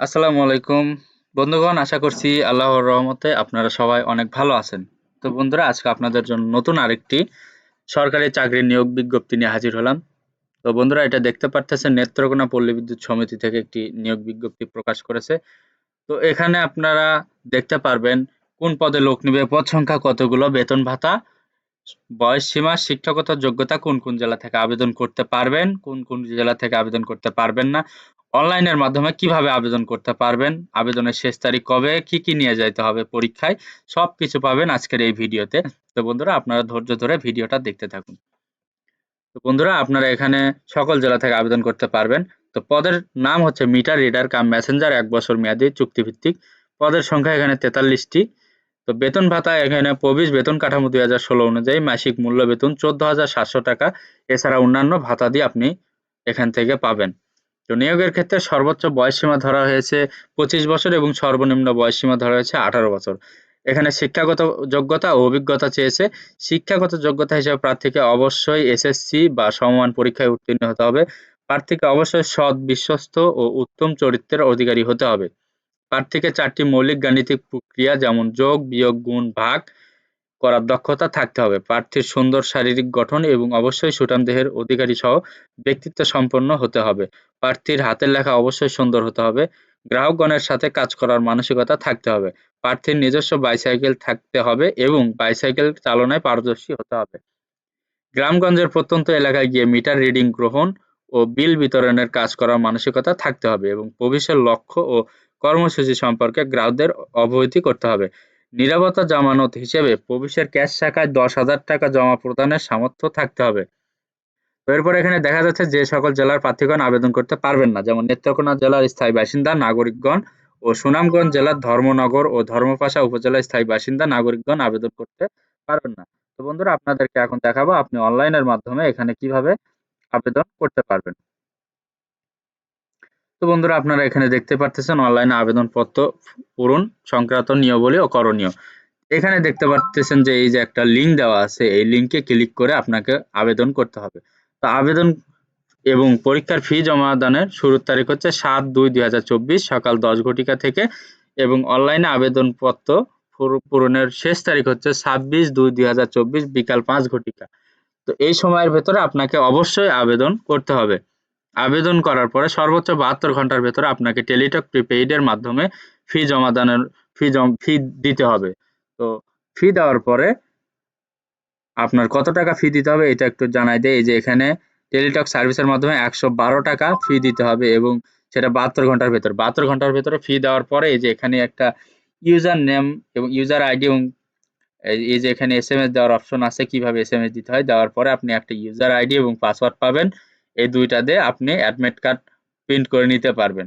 আসসালামু আলাইকুম। বন্ধুগণ, আশা করছি আল্লাহর রহমতে আপনারা সবাই অনেক ভালো আছেন। তো বন্ধুরা, আজকে আপনাদের জন্য নতুন আরেকটি সরকারি চাকরির নিয়োগ বিজ্ঞপ্তি নিয়ে হাজির হলাম। তো বন্ধুরা, এটা দেখতে পারতেছেন, নেত্রকোনা পল্লী বিদ্যুৎ সমিতি থেকে একটি নিয়োগ বিজ্ঞপ্তি প্রকাশ করেছে। তো এখানে আপনারা দেখতে পারবেন, কোন পদে লোক নিবে, পদ সংখ্যা কতগুলো, বেতন ভাতা, বয়স সীমা শিক্ষাগত যোগ্যতা কোন কোন জেলা থেকে আবেদন করতে পারবেন, কোন কোন জেলা থেকে আবেদন করতে পারবেন না। অনলাইনের মাধ্যমে কীভাবে আবেদন করতে পারবেন, আবেদনের শেষ তারিখ কবে, কি কি নিয়ে যাইতে হবে পরীক্ষায় সব কিছু পাবেন আজকের এই ভিডিওতে। তো বন্ধুরা, আপনারা ধৈর্য ধরে ভিডিওটা দেখতে থাকুন। তো বন্ধুরা, আপনারা এখানে সকল জেলা থেকে আবেদন করতে পারবেন। তো পদের নাম হচ্ছে মিটার, রিডার, কাম মেসেঞ্জার, এক বছর মেয়াদী, চুক্তিভিত্তিক। পদের সংখ্যা এখানে তেতাল্লিশটি। তো বেতন ভাতা এখানে প্রবিশ বেতন কাঠামো দুই হাজার ষোলো অনুযায়ী মাসিক মূল্য বেতন চোদ্দ হাজার সাতশো টাকা। এছাড়া অন্যান্য ভাতা দিয়ে আপনি এখান থেকে পাবেন। তো নিয়োগের ক্ষেত্রে সর্বোচ্চ বয়সসীমা ধরা হয়েছে পঁচিশ বছর এবং সর্বনিম্ন বয়সসীমা ধরা হয়েছে আঠারো বছর। এখানে শিক্ষাগত যোগ্যতা ও অভিজ্ঞতা চেয়েছে। শিক্ষাগত যোগ্যতা হিসেবে প্রার্থীকে অবশ্যই এসএসসি বা সমমান পরীক্ষায় উত্তীর্ণ হতে হবে। প্রার্থীকে অবশ্যই সৎ, বিশ্বস্ত ও উত্তম চরিত্রের অধিকারী হতে হবে। প্রার্থীকে চারটি মৌলিক গাণিতিক প্রক্রিয়া যেমন যোগ, বিয়োগ, গুণ, ভাগ করার দক্ষতা থাকতে হবে। প্রার্থীর সুন্দর শারীরিক গঠন এবং অবশ্যই সুঠাম দেহের অধিকারী সহ ব্যক্তিত্ব সম্পন্ন হতে হবে। প্রার্থীর হাতের লেখা অবশ্যই সুন্দর হতে হবে। গ্রাহকগণের সাথে কাজ করার মানসিকতা থাকতে হবে। প্রার্থীর নিজস্ব বাইসাইকেল থাকতে হবে এবং বাইসাইকেল চালনায় পারদর্শী হতে হবে। গ্রামগঞ্জের প্রত্যন্ত এলাকায় গিয়ে মিটার রিডিং গ্রহণ ও বিল বিতরণের কাজ করার মানসিকতা থাকতে হবে এবং ভবিষ্যৎ লক্ষ্য ও কর্মসূচি সম্পর্কে গ্রাহকদের অবহিত করতে হবে। নিরাপত্তা জামানত হিসেবে প্রবেশের ক্যাশ শাখায় দশ হাজার টাকা জমা প্রদানের সামর্থ্য থাকতে হবে। এরপর এখানে দেখা যাচ্ছে যে সকল জেলার প্রার্থীগণ আবেদন করতে পারবেন না। যেমন নেত্রকোনা জেলার স্থায়ী বাসিন্দা, নাগরিকগণ ও সুনামগঞ্জ জেলার ধর্মনগর ও ধর্মপাশা উপজেলার স্থায়ী বাসিন্দা, নাগরিকগণ আবেদন করতে পারবেন না। তো বন্ধুরা, আপনাদেরকে এখন দেখাবো আপনি অনলাইনের মাধ্যমে এখানে কীভাবে আবেদন করতে পারবেন। তো বন্ধুরা, আপনারা এখানে দেখতে পারতেছেন অনলাইনে আবেদনপত্র পূরণ সংক্রান্ত নিয়মাবলী ও করণীয়। এখানে দেখতে পারতেছেন যে এই যে একটা লিঙ্ক দেওয়া আছে, এই লিঙ্কে ক্লিক করে আপনাকে আবেদন করতে হবে। তো আবেদন এবং পরীক্ষার ফি জমা দানের শুরুর তারিখ হচ্ছে সাত দুই দুই সকাল দশ ঘটিকা থেকে এবং অনলাইনে আবেদনপত্র পূরণের শেষ তারিখ হচ্ছে ছাব্বিশ দুই দুই বিকাল পাঁচ ঘটিকা। তো এই সময়ের ভেতরে আপনাকে অবশ্যই আবেদন করতে হবে। আবেদন করার পরে সর্বোচ্চ বাহাত্তর ঘণ্টার ভেতরে আপনাকে টেলিটক প্রিপেইডের মাধ্যমে ফি জমা দানের, ফি ফি দিতে হবে। তো ফি দেওয়ার পরে আপনার কত টাকা ফি দিতে হবে এটা একটু জানাই দেয় এই যে এখানে টেলিটক সার্ভিসের মাধ্যমে একশো বারো টাকা ফি দিতে হবে এবং সেটা বাহাত্তর ঘণ্টার ভেতর। বাহাত্তর ঘণ্টার ভেতরে ফি দেওয়ার পরে এই যে এখানে একটা ইউজার নেম এবং ইউজার আইডি এবং এই যে এখানে এস এম এস দেওয়ার অপশন আছে কীভাবে এস এম এস দিতে হয়। দেওয়ার পরে আপনি একটা ইউজার আইডি এবং পাসওয়ার্ড পাবেন। এই দুইটা দিয়ে আপনি অ্যাডমিট কার্ড প্রিন্ট করে নিতে পারবেন।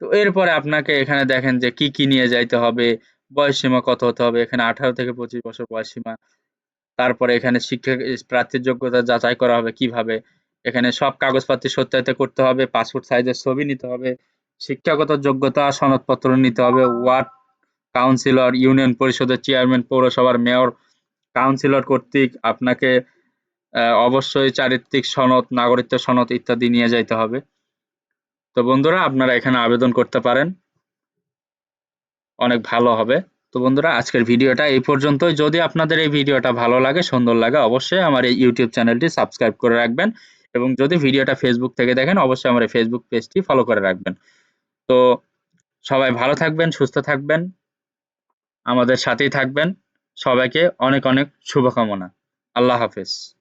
তো এরপরে আপনাকে এখানে দেখেন যে কি কি নিয়ে যাইতে হবে, বয়স সীমা কত হতে হবে, এখানে আঠারো থেকে পঁচিশ বছর বয়স সীমা। তারপরে এখানে শিক্ষা প্রার্থীর যোগ্যতা যাচাই করা হবে কীভাবে। এখানে সব কাগজপত্র সত্যায়িত করতে হবে পাসপোর্ট সাইজের ছবি নিতে হবে, শিক্ষাগত যোগ্যতা, সনদপত্র নিতে হবে ওয়ার্ড কাউন্সিলর ইউনিয়ন পরিষদের চেয়ারম্যান পৌরসভার মেয়র কাউন্সিলর কর্তৃক আপনাকে অবশ্যই চারিত্রিক সনদ, নাগরিকত্ব সনদ ইত্যাদি নিয়ে যাইতে হবে। তো বন্ধুরা, আপনারা এখানে আবেদন করতে পারেন। অনেক ভালো হবে। তো বন্ধুরা, আজকের ভিডিওটা এই পর্যন্তই। যদি আপনাদের এই ভিডিওটা ভালো লাগে, সুন্দর লাগে, অবশ্যই আমার এই ইউটিউব চ্যানেলটি সাবস্ক্রাইব করে রাখবেন এবং যদি ভিডিওটা ফেসবুক থেকে দেখেন, অবশ্যই আমার এই ফেসবুক পেজটি ফলো করে রাখবেন। তো সবাই ভালো থাকবেন, সুস্থ থাকবেন, আমাদের সাথেই থাকবেন। সবাইকে অনেক অনেক শুভকামনা। আল্লাহ হাফেজ।